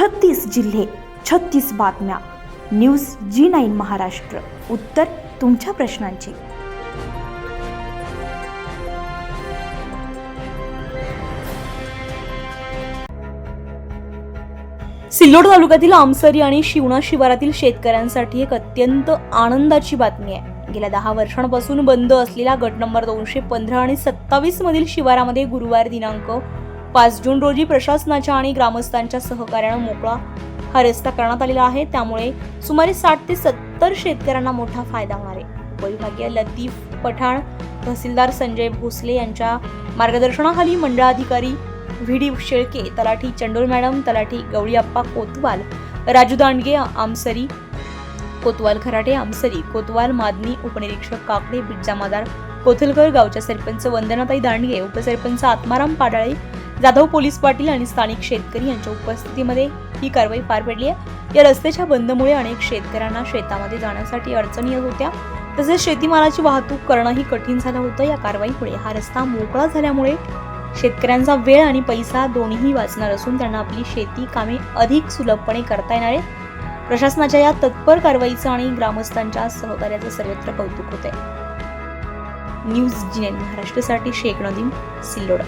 छत्तीस जिल्हे छत्तीस बातम्या. News G nine Maharashtra. उत्तर तुमच्या प्रश्नांची. सिल्लोड तालुक्यातील आमसरी आणि शिवणा शिवारातील शेतकऱ्यांसाठी एक अत्यंत आनंदाची बातमी आहे. गेल्या दहा वर्षांपासून बंद असलेला गट नंबर दोनशे पंधरा आणि सत्तावीस मधील शिवारामध्ये गुरुवार दिनांक पाच जून रोजी प्रशासनाच्या आणि ग्रामस्थांच्या सहकार्यानं मोकळा हा रस्ता करण्यात आलेला आहे. त्यामुळे सुमारे साठ ते सत्तर शेतकऱ्यांना मोठा फायदा होणार आहे. उपविभागीय लतीफ पठाण तहसीलदार संजय भोसले यांच्या मार्गदर्शनाखाली मंडळाधिकारी व्ही डी शेळके तलाठी चंडोल मॅडम तलाठी गवळीअप्पा कोतवाल राजू दांडगे आमसरी कोतवाल खराटे आमसरी कोतवाल मादनी उपनिरीक्षक काकडे बिज्जामादार कोथलकर गावच्या सरपंच वंदनाताई दांडगे उपसरपंच आत्माराम पाडाळे जाधव पोलीस पाटील आणि स्थानिक शेतकरी यांच्या उपस्थितीमध्ये ही कारवाई पार पडली आहे. या रस्त्याच्या बंदमुळे अनेक शेतकऱ्यांना शेतामध्ये जाण्यासाठी अडचणी येत होत्या. तसेच शेतीमालाची वाहतूक करणंही कठीण झालं होतं. या कारवाईमुळे हा रस्ता मोकळा झाल्यामुळे शेतकऱ्यांचा वेळ आणि पैसा दोन्हीही वाचणार असून त्यांना आपली शेती कामे अधिक सुलभपणे करता येणार आहेत. प्रशासनाच्या या तत्पर कारवाईचं आणि ग्रामस्थांच्या सहकार्याचं सर्वत्र कौतुक होत आहे न्यूज जी महाराष्ट्रासाठी शेख नदीम सिल्लोडा.